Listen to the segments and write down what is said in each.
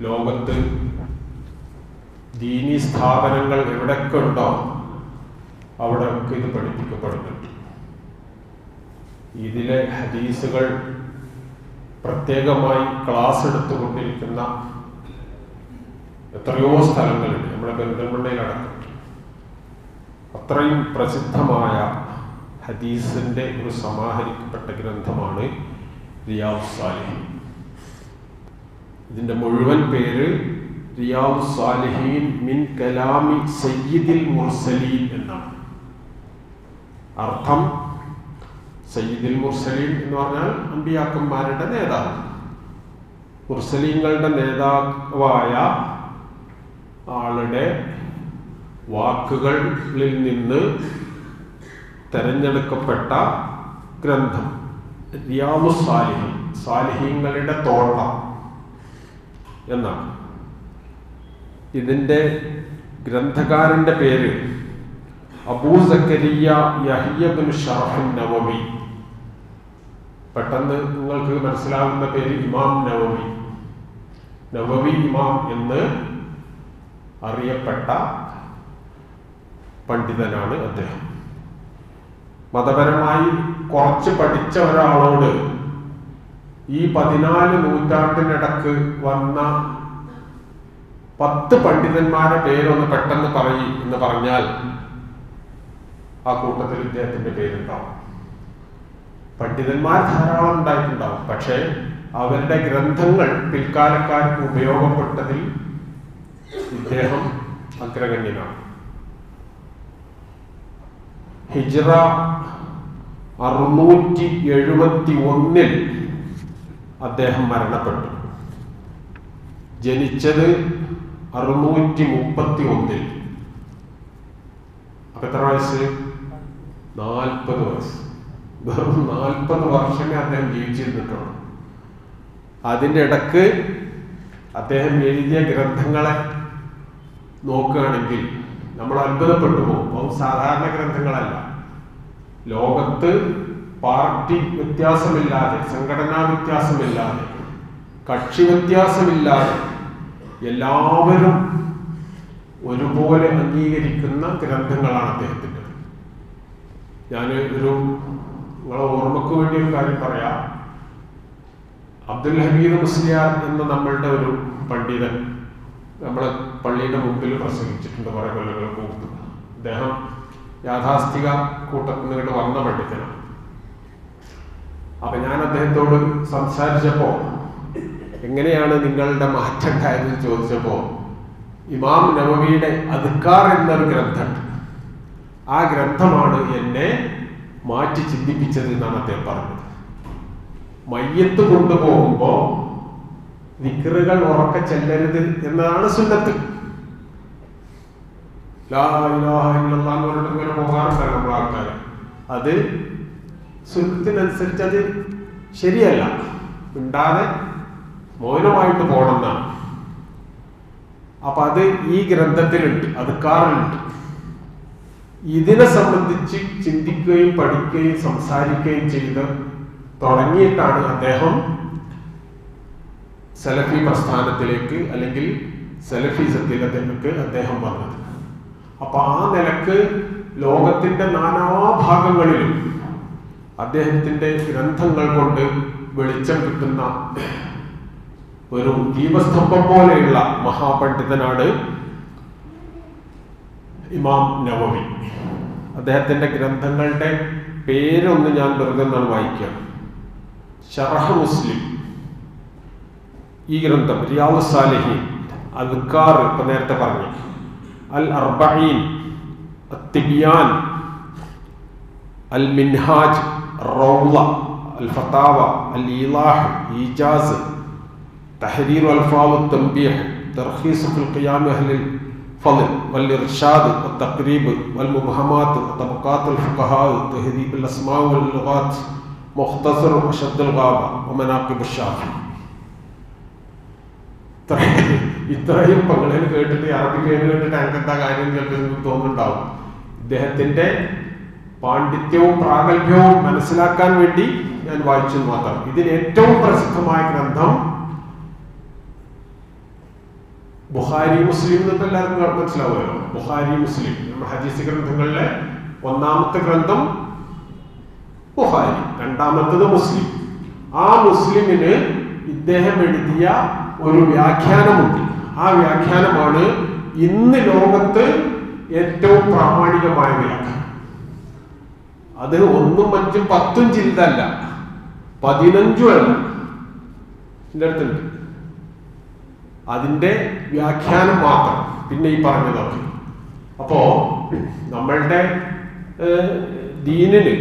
ലോകത്ത് ദീനി സ്ഥാപനങ്ങൾ എവിടെയൊക്കെ ഉണ്ടോ അവിടെയൊക്കെ ഇത് പഠിപ്പിക്കപ്പെടുന്നുണ്ട്. ഇതിലെ ഹദീസുകൾ പ്രത്യേകമായി ക്ലാസ് എടുത്തുകൊണ്ടിരിക്കുന്ന എത്രയോ സ്ഥലങ്ങളുണ്ട്. നമ്മുടെ പെരിന്തൽമണ്ണയിലടക്കം അത്രയും പ്രസിദ്ധമായ ഹദീസിന്റെ ഒരു സമാഹരിക്കപ്പെട്ട ഗ്രന്ഥമാണ് റിയാസ് സാലിഹീൻ. ഇതിന്റെ മുഴുവൻ പേര് റിയാദ് സാലിഹീൻ മിൻ കലാമി സയ്യിദിൽ മുർസലീൻ എന്നാണ്. അർത്ഥം സയ്യിദുൽ മുർസലീൻ എന്ന് പറഞ്ഞാൽ അമ്പിയാക്കന്മാരുടെ നേതാവ്. മുർസലീങ്ങളുടെ നേതാവായ ആളുടെ വാക്കുകളിൽ നിന്ന് തെരഞ്ഞെടുക്കപ്പെട്ട ഗ്രന്ഥം റിയാമു സാലിഹി സാലിഹീങ്ങളുടെ തോട്ടം. എന്നാണ്. ഇതിന്റെ ഗ്രന്ഥകാരന്റെ പേര് അബൂ സക്കരിയ നവവി പെട്ടെന്ന് നിങ്ങൾക്ക് മനസ്സിലാവുന്ന പേര് ഇമാം നവമി. നവമി ഇമാം എന്ന് അറിയപ്പെട്ട പണ്ഡിതനാണ് അദ്ദേഹം. മതപരമായി കുറച്ച് പഠിച്ച ഒരാളോട് ഈ പതിനാല് നൂറ്റാണ്ടിനിടക്ക് വന്ന പത്ത് പണ്ഡിതന്മാരുടെ പേരൊന്ന് പെട്ടെന്ന് പറയി എന്ന് പറഞ്ഞാൽ ആ കൂട്ടത്തിൽ ഇദ്ദേഹത്തിന്റെ പേരുണ്ടാവും. പണ്ഡിതന്മാർ ധാരാളം ഉണ്ടായിട്ടുണ്ടാവും. പക്ഷേ അവരുടെ ഗ്രന്ഥങ്ങൾ പിൽക്കാലക്കാർക്ക് ഉപയോഗപ്പെട്ടതിൽ ഇദ്ദേഹം അഗ്രഗണ്യനാണ്. ഹിജ്റ അറുന്നൂറ്റി എഴുപത്തി ഒന്നിൽ അദ്ദേഹം മരണപ്പെട്ടു. ജനിച്ചത് അറുന്നൂറ്റി മുപ്പത്തി ഒന്നിൽ അപ്പൊ എത്ര വയസ്സ്? നാൽപ്പത് വയസ്സ്. വെറും നാൽപ്പത് വർഷമേ അദ്ദേഹം ജീവിച്ചിരുന്നിട്ടുള്ളൂ. അതിന്റെ ഇടയ്ക്ക് അദ്ദേഹം എഴുതിയ ഗ്രന്ഥങ്ങളെ നോക്കുകയാണെങ്കിൽ നമ്മൾ അത്ഭുതപ്പെട്ടു പോകും. സാധാരണ ഗ്രന്ഥങ്ങളല്ല. ലോകത്ത് പാർട്ടി വ്യത്യാസമില്ലാതെ സംഘടനാ വ്യത്യാസമില്ലാതെ കക്ഷി വ്യത്യാസമില്ലാതെ എല്ലാവരും ഒരുപോലെ അംഗീകരിക്കുന്ന ഗ്രന്ഥങ്ങളാണ് അദ്ദേഹത്തിന്റെ. ഞാൻ ഒരു നിങ്ങളെ ഓർമ്മക്ക് വേണ്ടി ഒരു കാര്യം പറയാം. അബ്ദുൽ ഹമീദ് മുസ്ലിയാർ എന്ന നമ്മളുടെ ഒരു പണ്ഡിതൻ നമ്മളെ പള്ളിയുടെ മുമ്പിൽ പ്രസംഗിച്ചിട്ടുണ്ട് കുറെ കൊല്ലങ്ങൾക്ക് മുമ്പ്. അദ്ദേഹം യാഥാസ്ഥിക കൂട്ടത്തിൽ നിന്നിട്ട് വന്ന പണ്ഡിതനാണ്. അപ്പൊ ഞാൻ അദ്ദേഹത്തോട് സംസാരിച്ചപ്പോ എങ്ങനെയാണ് നിങ്ങളുടെ മാറ്റം കാര്യം ചോദിച്ചപ്പോ ഇമാം നവവിയുടെ അദ്ക്കാർ എന്നൊരു ഗ്രന്ഥമുണ്ട്. ആ ഗ്രന്ഥമാണ് എന്നെ മാറ്റി ചിന്തിപ്പിച്ചത് എന്നാണ് അദ്ദേഹം പറഞ്ഞത്. മയ്യത്ത് കൊണ്ടുപോകുമ്പോ വിക്റുകൾ ഉറക്ക ചെല്ലരുത് എന്നതാണ് സുന്നത്ത്. ഇങ്ങനെ പോകാറുണ്ടല്ലോ ആൾക്കാർ അത് സുന്നത്തിനനുസരിച്ച് അത് ശരിയല്ല. ഉണ്ടാതെ മൗനമായിട്ട് പോകണമെന്നാണ് അപ്പൊ അത് ഈ ഗ്രന്ഥത്തിലുണ്ട് അത് കാറിലുണ്ട്. ഇതിനെ സംബന്ധിച്ച് ചിന്തിക്കുകയും പഠിക്കുകയും സംസാരിക്കുകയും ചെയ്ത് തുടങ്ങിയിട്ടാണ് അദ്ദേഹം സലഫി പ്രസ്ഥാനത്തിലേക്ക് അല്ലെങ്കിൽ സെലഫിസത്തിൽ സലഫിസത്തിലേക്ക് അദ്ദേഹം വന്നത്. അപ്പൊ ആ നിലയ്ക്ക് ലോകത്തിന്റെ നാനാഭാഗങ്ങളിലും അദ്ദേഹത്തിന്റെ ഗ്രന്ഥങ്ങൾ കൊണ്ട് വെളിച്ചം കിട്ടുന്ന ഒരു ദീപസ്തംഭം പോലെയുള്ള മഹാപണ്ഡിതനാണ് ഇമാം നവവി. അദ്ദേഹത്തിന്റെ ഗ്രന്ഥങ്ങളുടെ പേരൊന്ന് ഞാൻ വെറുതെ ഒന്നാണ് വായിക്കുക ഷറഹ മുസ്ലിം. ഈ ഗ്രന്ഥം റിയാദ് സാലിഹി അൽക്കാർ ഇപ്പൊ നേരത്തെ പറഞ്ഞു. അൽ അർബീൻ അൽ മിൻഹാജ് റൗള അൽ ഫതാവ അൽ ഈലാഹ് ഈജാസ് تحرير ألفاظ التنبيه ترخيص في القيام أهل الفضل والإرشاد والتقريب والمبهمات وطبقات الفقهاء تهذيب الأسماء واللغات مختصر وشد الغابة ومناقب الشافعي ഇത്രയും പങ്ങളിൽ കേട്ടിട്ട് അറബി പേര് കേട്ടിട്ട് എനിക്ക് എന്താ കാര്യം ചിലപ്പോൾ നിങ്ങൾക്ക് തോന്നുന്നുണ്ടാവും ഇദ്ദേഹത്തിന്റെ പാണ്ഡിത്യവും പ്രാഗൽഭ്യവും മനസ്സിലാക്കാൻ വേണ്ടി ഞാൻ വായിച്ചത് മാത്രം. ഇതിൽ ഏറ്റവും പ്രസിദ്ധമായ ഗ്രന്ഥം ബുഹാരി മുസ്ലിം എന്നിട്ട് എല്ലാവർക്കും മനസ്സിലാവുമല്ലോ. ബുഹാരി മുസ്ലിം. നമ്മുടെ ഹദീസ് ഗ്രന്ഥങ്ങളിലെ ഒന്നാമത്തെ ഗ്രന്ഥം ബുഹാരി രണ്ടാമത്തത് മുസ്ലിം. ആ മുസ്ലിമിന് ഇദ്ദേഹം എഴുതിയ ഒരു വ്യാഖ്യാനമുണ്ട്. ആ വ്യാഖ്യാനമാണ് ഇന്ന് ലോകത്ത് ഏറ്റവും പ്രാമാണികമായ വ്യാഖ്യാനം. അത് ഒന്നും അഞ്ചും പത്തും ചിന്തല്ല പതിനഞ്ചും എണ്ണം എന്റെ അടുത്തുണ്ട്. അതിന്റെ വ്യാഖ്യാനം മാത്രം. പിന്നെ ഈ പറഞ്ഞതൊക്കെ. അപ്പോ നമ്മളുടെ ദീനിന്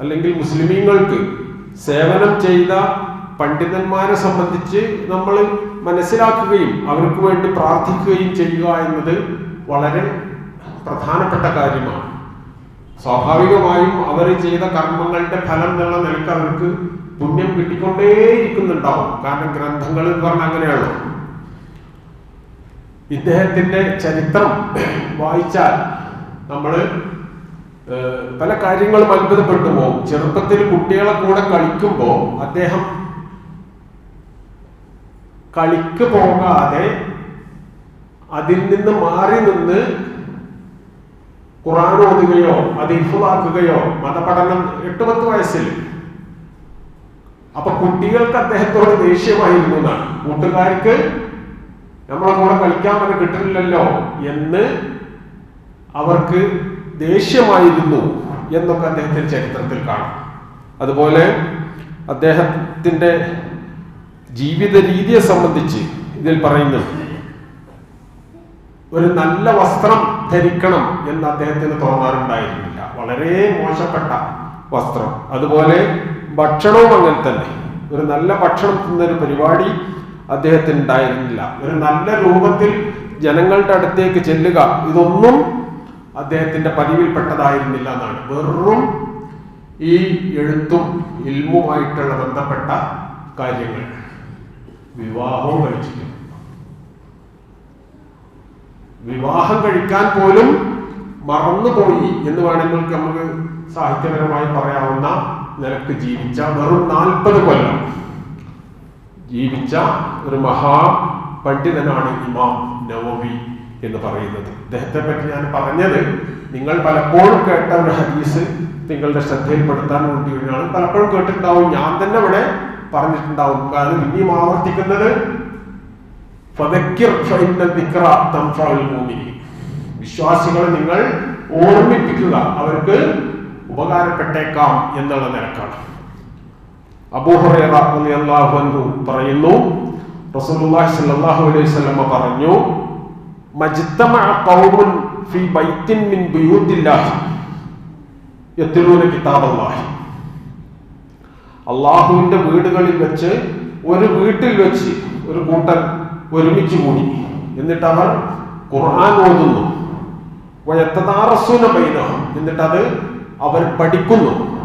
അല്ലെങ്കിൽ മുസ്ലിമീങ്ങൾക്ക് സേവനം ചെയ്ത പണ്ഡിതന്മാരെ സംബന്ധിച്ച് നമ്മൾ മനസ്സിലാക്കുകയും അവർക്ക് വേണ്ടി പ്രാർത്ഥിക്കുകയും ചെയ്യുക എന്നത് വളരെ പ്രധാനപ്പെട്ട കാര്യമാണ്. സ്വാഭാവികമായും അവർ ചെയ്ത കർമ്മങ്ങളുടെ ഫലം എന്നുള്ള നിലയ്ക്ക് അവർക്ക് പുണ്യം കിട്ടിക്കൊണ്ടേയിരിക്കുന്നുണ്ടാവും. കാരണം ഗ്രന്ഥങ്ങൾ എന്ന് പറഞ്ഞാൽ അങ്ങനെയാണല്ലോ ഇദ്ദേഹത്തിന്റെ ചരിത്രം വായിച്ചാൽ നമ്മൾ പല കാര്യങ്ങളും അത്ഭുതപ്പെട്ടു പോകും. ചെറുപ്പത്തിൽ കുട്ടികളെ കൂടെ കളിക്കുമ്പോൾ അദ്ദേഹം കളിക്ക് പോകാതെ അതിൽ നിന്ന് മാറി നിന്ന് ഖുറാൻ ഓതുകയോ അത് ഇഫുവാക്കുകയോ മതപഠനം എട്ട് പത്ത് വയസ്സിൽ. അപ്പൊ കുട്ടികൾക്ക് അദ്ദേഹത്തോട് ദേഷ്യമായിരുന്നു എന്നാണ്. കൂട്ടുകാർക്ക് നമ്മളെ കൂടെ കളിക്കാൻ വരെ കിട്ടില്ലല്ലോ എന്ന് അവർക്ക് ദേഷ്യമായിരുന്നു എന്നൊക്കെ അദ്ദേഹത്തിന്റെ ചരിത്രത്തിൽ കാണാം. അതുപോലെ അദ്ദേഹത്തിന്റെ ജീവിത രീതിയെ സംബന്ധിച്ച് ഇതിൽ പറയുന്നുണ്ട് ഒരു നല്ല വസ്ത്രം ധരിക്കണം എന്ന് അദ്ദേഹത്തിന് തോന്നാറുണ്ടായിരുന്നില്ല. വളരെ മോശപ്പെട്ട വസ്ത്രം. അതുപോലെ ഭക്ഷണവും അങ്ങനെ തന്നെ. ഒരു നല്ല ഭക്ഷണം തിന്നൊരു പരിപാടി അദ്ദേഹത്തിന് ഉണ്ടായിരുന്നില്ല. ഒരു നല്ല രൂപത്തിൽ ജനങ്ങളുടെ അടുത്തേക്ക് ചെല്ലുക ഇതൊന്നും അദ്ദേഹത്തിന്റെ പതിവിൽപ്പെട്ടതായിരുന്നില്ല എന്നാണ്. വെറും ഈ എഴുത്തും ഇൽമുമായിട്ടുള്ള ബന്ധപ്പെട്ട കാര്യങ്ങൾ. വിവാഹവും കഴിച്ചിട്ടുണ്ട് വിവാഹം കഴിക്കാൻ പോലും മറന്നുപോയി എന്ന് വേണമെങ്കിൽ നമുക്ക് സാഹിത്യപരമായി പറയാവുന്ന നിലയ്ക്ക് ജീവിച്ച വെറും നാൽപ്പത് കൊല്ലം ജീവിച്ച ഒരു മഹാ പണ്ഡിതനാണ് ഇമാം നവവി എന്ന് പറയുന്നത്. ഇദ്ദേഹത്തെ പറ്റി ഞാൻ പറഞ്ഞത് നിങ്ങൾ പലപ്പോഴും കേട്ട ഒരു ഹദീസ് നിങ്ങളുടെ ശ്രദ്ധയിൽപ്പെടുത്താൻ വേണ്ടിയാണ്. പലപ്പോഴും കേട്ടിട്ടുണ്ടാവും. ഞാൻ തന്നെ ഇവിടെ പറഞ്ഞിട്ടുണ്ടാവും. കാരണം ഇനിയും ആവർത്തിക്കുന്നത് വിശ്വാസികളെ നിങ്ങൾ ഓർമ്മിപ്പിക്കുക. അവർക്ക് ഉപകാരപ്പെട്ടേക്കാം എന്നുള്ള നിലക്കാണ്. അബൂഹു പറയുന്നു റസൂലുള്ളാഹി സ്വല്ലല്ലാഹു അലൈഹി പറഞ്ഞു ഖൗമുൻ ഫീ മിൻ കിതാബല്ലാഹി. അള്ളാഹുവിന്റെ വീടുകളിൽ വെച്ച് ഒരു വീട്ടിൽ വെച്ച് ഒരു കൂട്ടർ ഒരുമിച്ച് കൂടി. എന്നിട്ട് അവർ ഖുർആൻ ഓതുന്നു. എന്നിട്ട് അത് അവർ പഠിക്കുന്നു.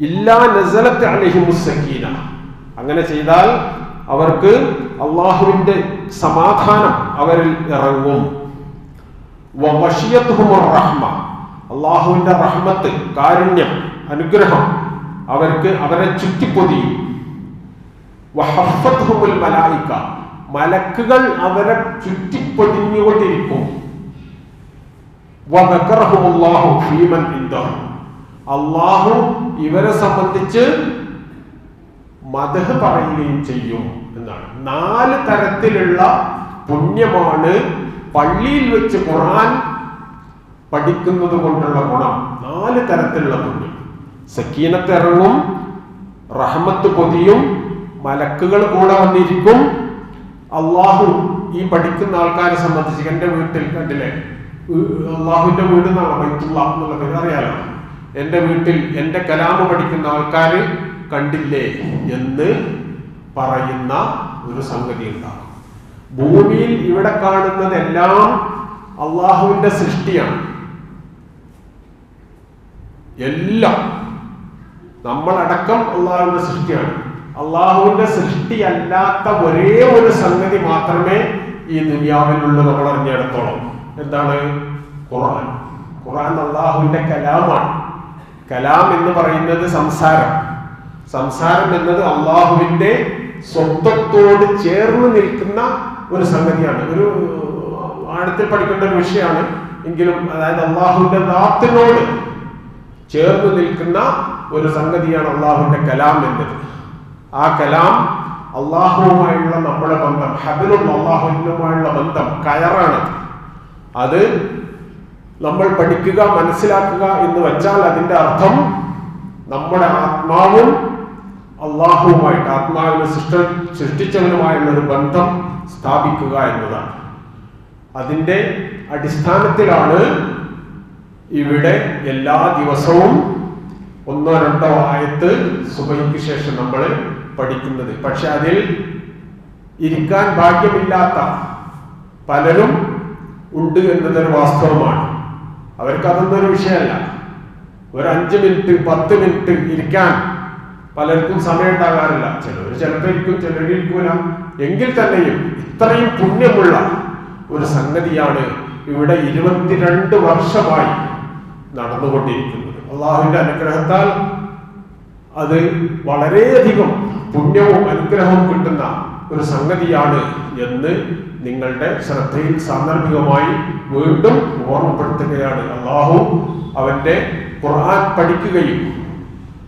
ഇല്ലാ നസലത്ത് അലഹിമുസ് സക്കീന. അങ്ങനെ ചെയ്താൽ അവർക്ക് അള്ളാഹുവിന്റെ സമാധാനം അവരിൽ ഇറങ്ങും. റഹ്മ. അള്ളാഹുവിന്റെ റഹ്മത്ത് കാരുണ്യം അനുഗ്രഹം അവർക്ക് അവരെ ചുറ്റിപ്പൊതിയും. മലക്കുകൾ അവരെ ചുറ്റിപ്പൊതിഞ്ഞുകൊണ്ടിരിക്കും. അള്ളാഹു ഇവരെ സംബന്ധിച്ച് മതഹ് പറയുകയും ചെയ്യും എന്നാണ്. നാല് തരത്തിലുള്ള പുണ്യമാണ് പള്ളിയിൽ വെച്ച് ഖുർആൻ പഠിക്കുന്നത് കൊണ്ടുള്ള ഗുണം. നാല് തരത്തിലുള്ള പുണ്യം. സക്കീനത്തിറങ്ങും റഹ്മത്ത് പൊതിയും മലക്കുകൾ കൂടെ വന്നിരിക്കും അള്ളാഹു ഈ പഠിക്കുന്ന ആൾക്കാരെ സംബന്ധിച്ച് എന്റെ വീട്ടിൽ കണ്ടില്ലേ? അള്ളാഹുവിന്റെ വീട് എന്നാണ്? ബൈത്തുള്ള എന്നുള്ള പേര് അറിയാലോ? എന്റെ വീട്ടിൽ എന്റെ കലാമ് പഠിക്കുന്ന ആൾക്കാർ കണ്ടില്ലേ എന്ന് പറയുന്ന ഒരു സംഗതി ഉണ്ടാകും. ഭൂമിയിൽ ഇവിടെ കാണുന്നതെല്ലാം അള്ളാഹുവിന്റെ സൃഷ്ടിയാണ്. എല്ലാം. നമ്മളടക്കം അള്ളാഹുവിന്റെ സൃഷ്ടിയാണ്. അള്ളാഹുവിന്റെ സൃഷ്ടിയല്ലാത്ത ഒരേ ഒരു സംഗതി മാത്രമേ ഈ ദുനിയാവിലുള്ള നമ്മൾ അറിഞ്ഞെടുത്തോളം. എന്താണ്? ഖുർആൻ. ഖുർആൻ അള്ളാഹുവിന്റെ കലാമാണ്. കലാം എന്ന് പറയുന്നത് സംസാരം. സംസാരം എന്നത് അള്ളാഹുവിന്റെ സ്വത്വത്തോട് ചേർന്ന് നിൽക്കുന്ന ഒരു സംഗതിയാണ്. ഒരു ആഴത്തിൽ പഠിക്കേണ്ട ഒരു വിഷയമാണ്. എങ്കിലും അതായത് അള്ളാഹുവിന്റെ നാത്തിനോട് ചേർന്ന് നിൽക്കുന്ന ഒരു സംഗതിയാണ് അള്ളാഹുവിന്റെ കലാം എന്നത്. ആ കലാം അള്ളാഹുവുമായുള്ള നമ്മുടെ ബന്ധം ഹബിലും അള്ളാഹുവിനുമായുള്ള ബന്ധം കയറാണ്. അത് നമ്മൾ പഠിക്കുക മനസ്സിലാക്കുക എന്ന് വെച്ചാൽ അതിന്റെ അർത്ഥം നമ്മുടെ ആത്മാവും അള്ളാഹുവുമായിട്ട് ആത്മാവിനെ സൃഷ്ട സൃഷ്ടിച്ചവനുമായുള്ള ഒരു ബന്ധം സ്ഥാപിക്കുക എന്നതാണ്. അതിന്റെ അടിസ്ഥാനത്തിലാണ് ഇവിടെ എല്ലാ ദിവസവും ഒന്നോ രണ്ടോ ആയത്ത് സുബൈക്ക് ശേഷം നമ്മൾ പഠിക്കുന്നത്. പക്ഷെ അതിൽ ഇരിക്കാൻ ഭാഗ്യമില്ലാത്ത പലരും ഉണ്ട് എന്നതൊരു വാസ്തവമാണ്. അവർക്ക് അതൊന്നും ഒരു വിഷയമല്ല. ഒരു അഞ്ച് മിനിറ്റ് പത്ത് മിനിറ്റ് ഇരിക്കാൻ പലർക്കും സമയം ഉണ്ടാകാറില്ല ചിലർ ചിലപ്പോൾ ചിലരിക്കൂല എങ്കിൽ തന്നെയും ഇത്രയും പുണ്യമുള്ള ഒരു സംഗതിയാണ് ഇവിടെ ഇരുപത്തിരണ്ട് വർഷമായി നടന്നുകൊണ്ടിരിക്കുന്നത്. അള്ളാഹുവിന്റെ അനുഗ്രഹത്താൽ അത് വളരെയധികം പുണ്യവും അനുഗ്രഹവും കിട്ടുന്ന ഒരു സംഗതിയാണ് എന്ന് നിങ്ങളുടെ ശ്രദ്ധയിൽ സാന്ദർഭികമായി വീണ്ടും ഓർമ്മപ്പെടുത്തുകയാണ് അള്ളാഹു അവന്റെ ഖുർആൻ പഠിക്കുകയും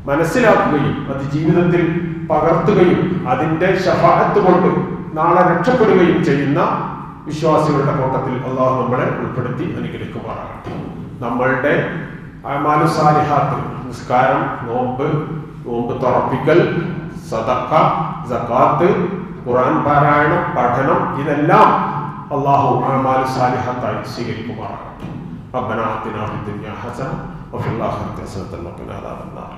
മനസ്സിലാക്കുകയും അത് ജീവിതത്തിൽ പകർത്തുകയും അതിന്റെ ഷഫാഹത്ത് കൊണ്ട് നാളെ രക്ഷപ്പെടുകയും ചെയ്യുന്ന വിശ്വാസികളുടെ കൂട്ടത്തിൽ അള്ളാഹു നമ്മളെ ഉൾപ്പെടുത്തി അനുഗ്രഹിക്കുമാറാകട്ടെ. നമ്മളുടെ അമാനുസാലിഹാത്ത് നിസ്കാരം നോമ്പ് നോമ്പ് തുറപ്പിക്കൽ സദക്ക സക്കാത്ത് ഖുർആൻ പാരായണം പഠനം ഇതെല്ലാം അള്ളാഹു അമാനുസാലിഹാത്തായി സ്വീകരിക്കുമാറാകട്ടെ ربنا آتنا في الدنيا حسنة وفي الآخرة حسنة وقنا عذاب النار